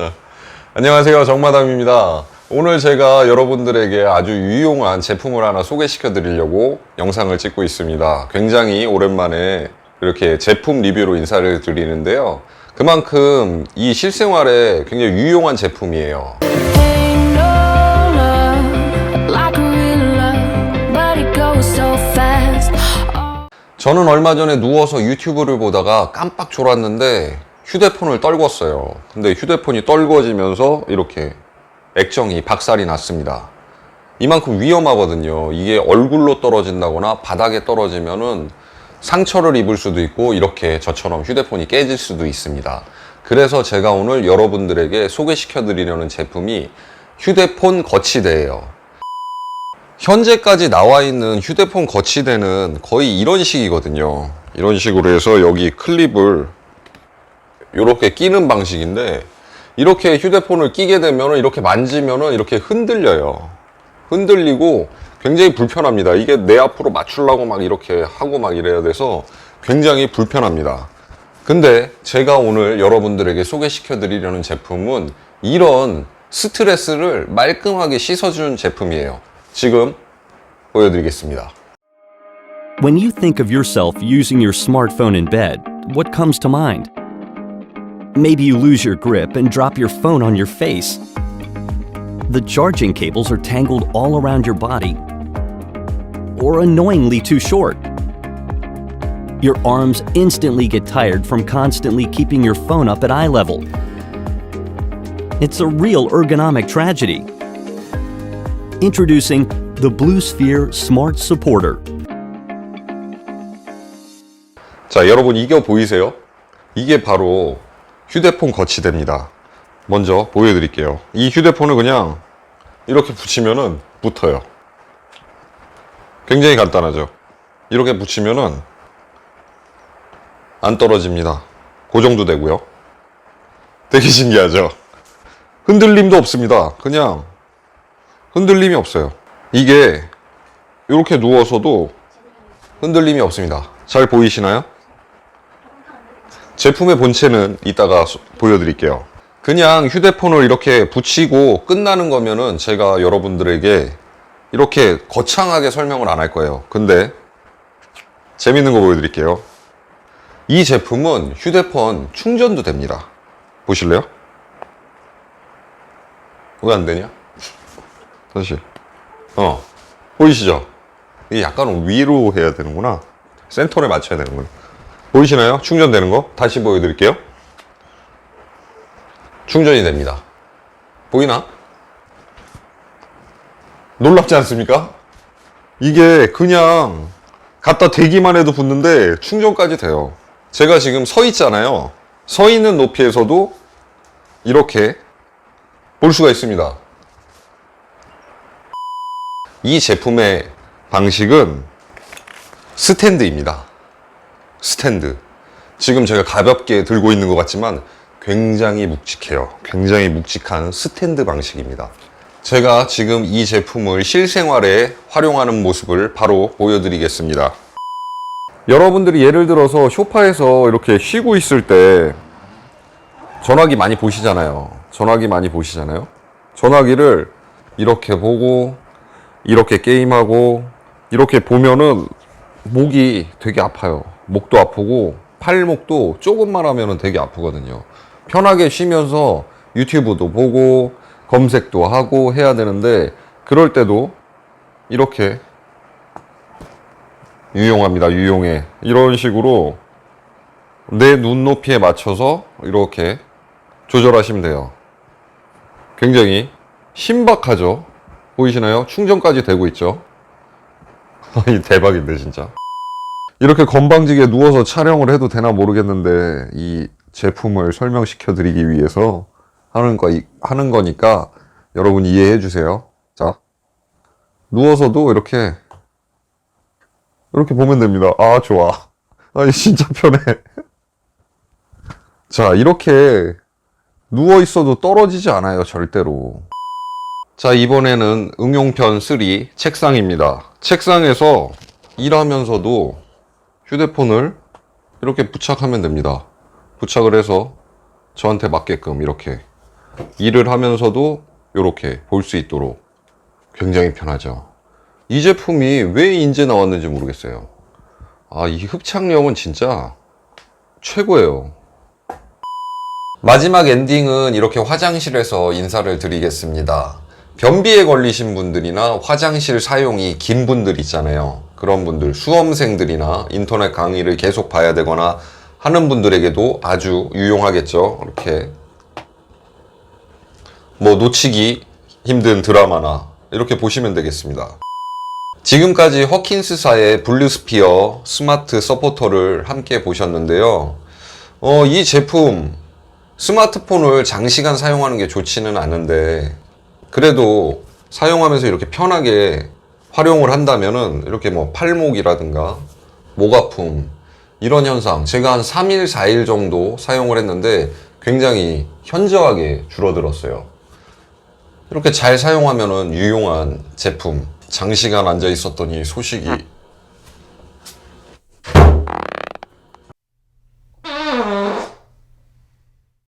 자, 안녕하세요. 정마담입니다. 오늘 제가 여러분들에게 아주 유용한 제품을 하나 소개시켜 드리려고 영상을 찍고 있습니다. 굉장히 오랜만에 이렇게 제품 리뷰로 인사를 드리는데요. 그만큼 이 실생활에 굉장히 유용한 제품이에요. 저는 얼마 전에 누워서 유튜브를 보다가 깜빡 졸았는데 휴대폰을 떨궜어요. 근데 휴대폰이 떨궈지면서 이렇게 액정이 박살이 났습니다. 이만큼 위험하거든요. 이게 얼굴로 떨어진다거나 바닥에 떨어지면은 상처를 입을 수도 있고 이렇게 저처럼 휴대폰이 깨질 수도 있습니다. 그래서 제가 오늘 여러분들에게 소개시켜 드리려는 제품이 휴대폰 거치대예요. 현재까지 나와 있는 휴대폰 거치대는 거의 이런 식이거든요. 이런 식으로 해서 여기 클립을 이렇게 끼는 방식인데 이렇게 휴대폰을 끼게 되면 이렇게 만지면 이렇게 흔들려요. 흔들리고 굉장히 불편합니다. 이게 내 앞으로 맞추려고 막 이렇게 하고 막 이래야 돼서 굉장히 불편합니다. 근데 제가 오늘 여러분들에게 소개시켜 드리려는 제품은 이런 스트레스를 말끔하게 씻어주는 제품이에요. 지금 보여드리겠습니다. When you think of yourself using your smartphone in bed, what comes to mind? Maybe you lose your grip and drop your phone on your face. The charging cables are tangled all around your body, or annoyingly too short. Your arms instantly get tired from constantly keeping your phone up at eye level. It's a real ergonomic tragedy. Introducing the Blue Sphere Smart Supporter. 자, 여러분 이게 보이세요? 이게 바로 휴대폰 거치대입니다. 먼저 보여드릴게요. 이 휴대폰을 그냥 이렇게 붙이면은 붙어요. 굉장히 간단하죠? 이렇게 붙이면은 안 떨어집니다. 그 정도 되고요. 되게 신기하죠? 흔들림도 없습니다. 그냥 흔들림이 없어요. 이게 이렇게 누워서도 흔들림이 없습니다. 잘 보이시나요? 제품의 본체는 이따가 소- 보여드릴게요. 그냥 휴대폰을 이렇게 붙이고 끝나는 거면은 제가 여러분들에게 이렇게 거창하게 설명을 안 할 거예요. 근데 재밌는 거 보여드릴게요. 이 제품은 휴대폰 충전도 됩니다. 보실래요? 왜 안 되냐? 다시. 어. 보이시죠? 이게 약간 위로 해야 되는구나. 센터를 맞춰야 되는구나. 보이시나요? 충전되는 거? 다시 보여드릴게요. 충전이 됩니다. 보이나? 놀랍지 않습니까? 이게 그냥 갖다 대기만 해도 붙는데 충전까지 돼요. 제가 지금 서 있잖아요. 서 있는 높이에서도 이렇게 볼 수가 있습니다. 이 제품의 방식은 스탠드입니다. 스탠드. 지금 제가 가볍게 들고 있는 것 같지만 굉장히 묵직해요. 굉장히 묵직한 스탠드 방식입니다. 제가 지금 이 제품을 실생활에 활용하는 모습을 바로 보여드리겠습니다. 여러분들이 예를 들어서 쇼파에서 이렇게 쉬고 있을 때 전화기 많이 보시잖아요. 전화기 많이 보시잖아요. 전화기를 이렇게 보고 이렇게 게임하고 이렇게 보면은 목이 되게 아파요. 목도 아프고 팔목도 조금만 하면은 되게 아프거든요. 편하게 쉬면서 유튜브도 보고 검색도 하고 해야 되는데 그럴 때도 이렇게 유용합니다. 유용해. 이런 식으로 내 눈높이에 맞춰서 이렇게 조절하시면 돼요. 굉장히 신박하죠? 보이시나요? 충전까지 되고 있죠? 이 대박인데 진짜. 이렇게 건방지게 누워서 촬영을 해도 되나 모르겠는데 이 제품을 설명시켜 드리기 위해서 하는 거 하는 거니까 여러분 이해해 주세요. 자. 누워서도 이렇게 이렇게 보면 됩니다. 아, 좋아. 아니 진짜 편해. 자, 이렇게 누워 있어도 떨어지지 않아요, 절대로. 자, 이번에는 응용편 3 책상입니다. 책상에서 일하면서도 휴대폰을 이렇게 부착하면 됩니다. 부착을 해서 저한테 맞게끔 이렇게 일을 하면서도 이렇게 볼 수 있도록 굉장히 편하죠. 이 제품이 왜 인제 나왔는지 모르겠어요. 아, 이 흡착력은 진짜 최고예요. 마지막 엔딩은 이렇게 화장실에서 인사를 드리겠습니다. 변비에 걸리신 분들이나 화장실 사용이 긴 분들 있잖아요. 그런 분들, 수험생들이나 인터넷 강의를 계속 봐야 되거나 하는 분들에게도 아주 유용하겠죠. 이렇게 뭐 놓치기 힘든 드라마나 이렇게 보시면 되겠습니다. 지금까지 허킨스사의 블루스피어 스마트 서포터를 함께 보셨는데요. 어, 이 제품 스마트폰을 장시간 사용하는 게 좋지는 않은데 그래도 사용하면서 이렇게 편하게 활용을 한다면은 이렇게 뭐 팔목이라든가 목 아픔 이런 현상 제가 한 3일 4일 정도 사용을 했는데 굉장히 현저하게 줄어들었어요. 이렇게 잘 사용하면은 유용한 제품 장시간 앉아 있었더니 소식이